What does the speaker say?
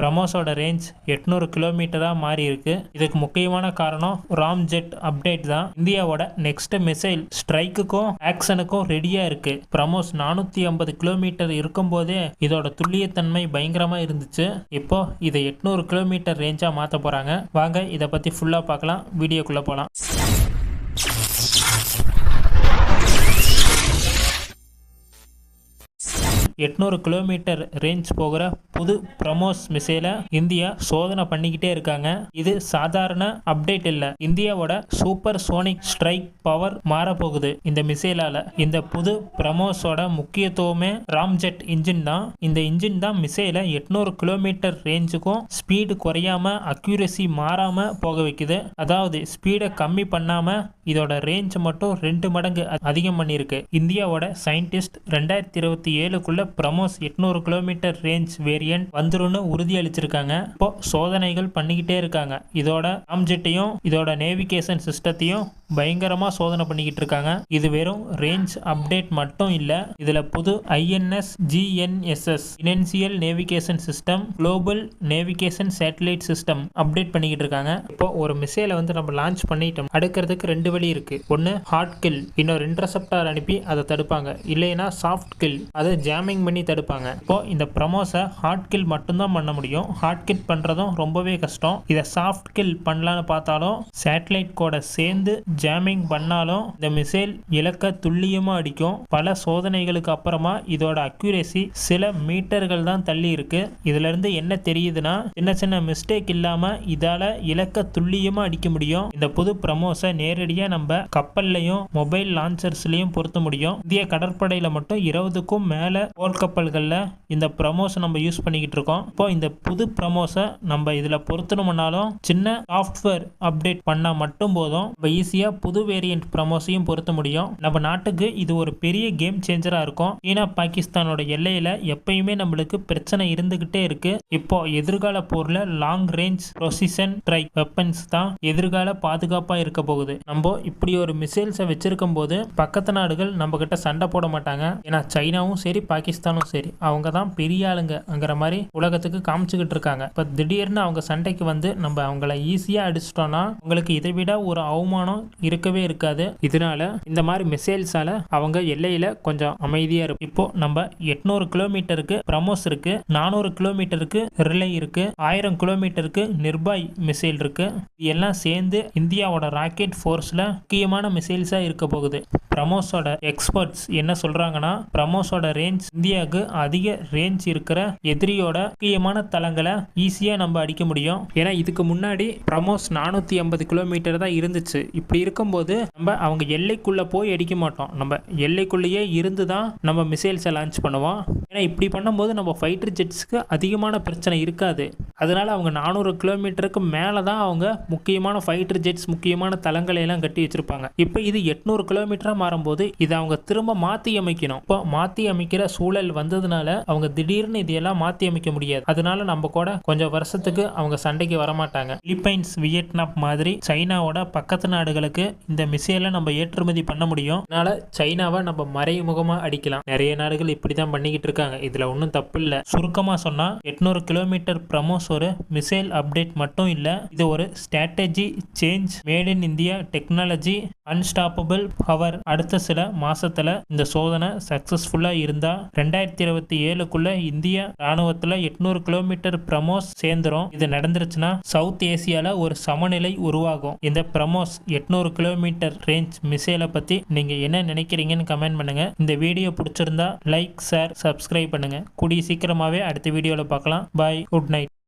பிரமோஸோட range எட்நூறு கிலோமீட்டராக மாறி இருக்கு. இதுக்கு முக்கியமான காரணம் ராம் ஜெட் அப்டேட் தான். இந்தியாவோட நெக்ஸ்ட் மிசைல் ஸ்ட்ரைக்குக்கும் ஆக்ஷனுக்கும் ரெடியாக இருக்கு. பிரமோஸ் நானூற்றி ஐம்பது கிலோமீட்டர் இருக்கும்போதே இதோட துல்லியத்தன்மை பயங்கரமாக இருந்துச்சு. இப்போ இதை எட்நூறு கிலோமீட்டர் ரேஞ்சாக மாற்ற போகிறாங்க வாங்க இதை பற்றி ஃபுல்லாக பார்க்கலாம். வீடியோக்குள்ளே போகலாம் எட்நூறு கிலோமீட்டர் ரேஞ்ச் போகிற புது பிரமோஸ் மிசைலை இந்தியா சோதனை பண்ணிக்கிட்டே இருக்காங்க. இது சாதாரண அப்டேட் இல்லை. இந்தியாவோட சூப்பர் சோனிக் ஸ்ட்ரைக் பவர் மாறப்போகுது. இந்த மிசைலால இந்த புது பிரமோஸோட முக்கியத்துவமே ராம்ஜெட் இன்ஜின் தான். இந்த இன்ஜின் தான் மிசைலை எட்நூறு கிலோமீட்டர் ரேஞ்சுக்கும் ஸ்பீடு குறையாம அக்யூரசி மாறாம போக வைக்குது. அதாவது ஸ்பீடை கம்மி பண்ணாம இதோட ரேஞ்ச் மட்டும் ரெண்டு மடங்கு அதிகம் பண்ணியிருக்கு. இந்தியாவோட சயின்டிஸ்ட் ரெண்டாயிரத்தி இருபத்தி ஏழுக்குள்ள பிரமோஸ் எட்நூறு கிலோமீட்டர் ரேஞ்ச் வேரியன்ட் வந்துரும்னு உறுதியளிச்சிருக்காங்க இப்போ சோதனைகள் பண்ணிக்கிட்டே இருக்காங்க. இதோட ஆம்ஜெட்டையும் இதோட நேவிகேஷன் சிஸ்டத்தையும் பயங்கரமா சோதனை பண்ணிக்கிட்டு இருக்காங்க. இது வெறும் ரேஞ்ச் அப்டேட் மட்டும் இல்ல இதுல புது INS GNSS inertial navigation system global navigation satellite system update பண்ணிக்கிட்டு இருக்காங்க. இப்போ ஒரு மிசைலை வந்து நம்ம லான்ச் பண்ணிட்டோம். அடுக்கிறதுக்கு ரெண்டு வழி இருக்கு. ஒன்று ஹார்ட் கில் இன்னொரு இன்டர்செப்டார் அனுப்பி அதை தடுப்பாங்க. இல்லைன்னா சாஃப்ட் கில் அதை ஜாமிங் பண்ணி தடுப்பாங்க. இப்போ இந்த ப்ரமோஸை ஹார்ட் கில் மட்டும்தான் பண்ண முடியும். ஹார்ட் கில் பண்ணுறதும் ரொம்பவே கஷ்டம். இதை சாஃப்ட் கில் பண்ணலான்னு பார்த்தாலும் சேட்டலைட் கூட சேர்ந்து ஜாமிங் பண்ணாலும் இந்த மிசைல் இலக்க துல்லியமாக அடிக்கும். பல சோதனைகளுக்கு அப்புறமா இதோட அக்யூரேசி சில மீட்டர்கள் தான் தள்ளி இருக்கு. இதுல இருந்து என்ன தெரியுதுன்னா சின்ன சின்ன மிஸ்டேக் இல்லாமல் இதால இலக்க துல்லியமாக அடிக்க முடியும். இந்த புது ப்ரமோஸை நேரடியாக நேரடியா நம்ம கப்பல்லையும் மொபைல் லான்ச்சர்ஸ்லையும் பொருத்த முடியும். இந்திய கடற்படையில் மட்டும் இருபதுக்கும் மேலே போர் கப்பல்களில் இந்த ப்ரமோஸை நம்ம யூஸ் பண்ணிக்கிட்டு இருக்கோம். இப்போ இந்த புது ப்ரமோஸை நம்ம இதில் பொருத்தணும்னாலும் சின்ன சாஃப்ட்வேர் அப்டேட் பண்ணால் மட்டும் போதும். நம்ம ஈஸியாக புது வேரியன்ட் ப்ரமோஸையும் பொருத்த முடியும். நம்ம நாட்டுக்கு இது ஒரு பெரிய கேம் சேஞ்சராக இருக்கும். சீனா பாகிஸ்தானோட எல்லையில் எப்பயுமே நம்மளுக்கு பிரச்சனை இருந்துக்கிட்டே இருக்கு. இப்போ எதிர்கால போரில் long range precision strike weapons தான் எதிர்கால பாதுகாப்பாக இருக்க போகுது. நம்ம இப்படி ஒரு மிசைல்ஸை வச்சிருக்கும் போது பக்கத்து நாடுகள் நம்ம கிட்ட சண்டை போட மாட்டாங்க. ஏன்னா சைனாவும் சரி பாகிஸ்தானும் சரி அவங்க தான் பெரிய ஆளுங்கிற மாதிரி உலகத்துக்கு காமிச்சுக்கிட்டு இருக்காங்க. இப்போ திடீர்னு அவங்க சண்டைக்கு வந்து நம்ம அவங்கள ஈஸியாக அடிச்சிட்டோம்னா உங்களுக்கு இதை விட ஒரு அவமானம் இருக்கவே இருக்காது. இதனால இந்த மாதிரி மிசைல்ஸால அவங்க எல்லையில கொஞ்சம் அமைதியா இருக்கும் இப்போ நம்ம எட்நூறு கிலோமீட்டருக்கு பிரமோஸ் இருக்கு நானூறு கிலோமீட்டருக்கு ரிலை இருக்கு ஆயிரம் கிலோமீட்டருக்கு நிர்பாய் மிசைல் இருக்கு. எல்லாம் சேர்ந்து இந்தியாவோட ராக்கெட் ஃபோர்ஸில் முக்கியமான மிசைல்ஸா இருக்க போகுது. பிரமோஸோட எக்ஸ்பர்ட்ஸ் என்ன சொல்றாங்கன்னா பிரமோஸோட ரேஞ்ச் இந்தியாவுக்கு அதிக ரேஞ்ச் இருக்கிற எதிரியோட முக்கியமான தளங்களை ஈஸியா நம்ம அடிக்க முடியும். ஏன்னா இதுக்கு முன்னாடி பிரமோஸ் நானூத்தி ஐம்பது கிலோமீட்டர் தான் இருந்துச்சு. இப்படி இருக்கும்போது நம்ம அவங்க எல்லைக்குள்ள போய் அடிக்க மாட்டோம். நம்ம எல்லைக்குள்ளேயே இருந்து தான் நம்ம மிசைல்ஸை லான்ச் பண்ணுவோம். ஏன்னா இப்படி பண்ணும்போது நம்ம ஃபைட்டர் ஜெட்ஸ்க்கு அதிகமான பிரச்சனை இருக்காது. அதனால் அவங்க நானூறு கிலோமீட்டருக்கு மேலே தான் அவங்க முக்கியமான ஃபைட்டர் ஜெட்ஸ் முக்கியமான தளங்களை எல்லாம் கட்டி வச்சிருப்பாங்க. இப்போ இது எட்நூறு கிலோமீட்டராக மாறும்போது இதை அவங்க திரும்ப மாற்றி அமைக்கணும். இப்போ மாற்றி அமைக்கிற சூழல் வந்ததுனால அவங்க திடீர்னு இதையெல்லாம் மாற்றி அமைக்க முடியாது. அதனால நம்ம கூட கொஞ்சம் வருஷத்துக்கு அவங்க சண்டைக்கு வரமாட்டாங்க. பிலிப்பைன்ஸ் வியட்நாம் மாதிரி சைனாவோட பக்கத்து நாடுகளுக்கு இந்த மிசைலை நம்ம ஏற்றுமதி பண்ண முடியும். அதனால சைனாவை நம்ம மறைமுகமாக அடிக்கலாம். நிறைய நாடுகள் இப்படி தான் பண்ணிக்கிட்டு இருக்காங்க. இதில் ஒன்றும் தப்பு இல்லை. சுருக்கமாக சொன்னால் எட்நூறு கிலோமீட்டர் பிரமோஸ் ஒரு மிசைல் அப்டேட் மட்டும் இல்லை இது ஒரு strategy change made in India technology unstoppable power அடுத்த சில மாசத்துல இந்த சோதனை சக்சஸ்ஃபுல்லா இருந்தா ரெண்டாயிரத்தி இருபத்தி ஏழுக்குள்ள இந்திய ராணுவத்துல எட்நூறு கிலோமீட்டர் பிரமோஸ் சேர்ந்துரும். இது நடந்துருச்சுன்னா சவுத் ஏசியால ஒரு சமநிலை உருவாகும். இந்த பிரமோஸ் எட்நூறு கிலோமீட்டர் ரேஞ்ச் மிசைலை பத்தி நீங்க என்ன நினைக்கிறீங்கன்னு கமெண்ட் பண்ணுங்க. இந்த வீடியோ பிடிச்சிருந்தா லைக் ஷேர் சப்ஸ்கிரைப் பண்ணுங்க. கூடிய சீக்கிரமாவே அடுத்த வீடியோவில் பார்க்கலாம். Bye good night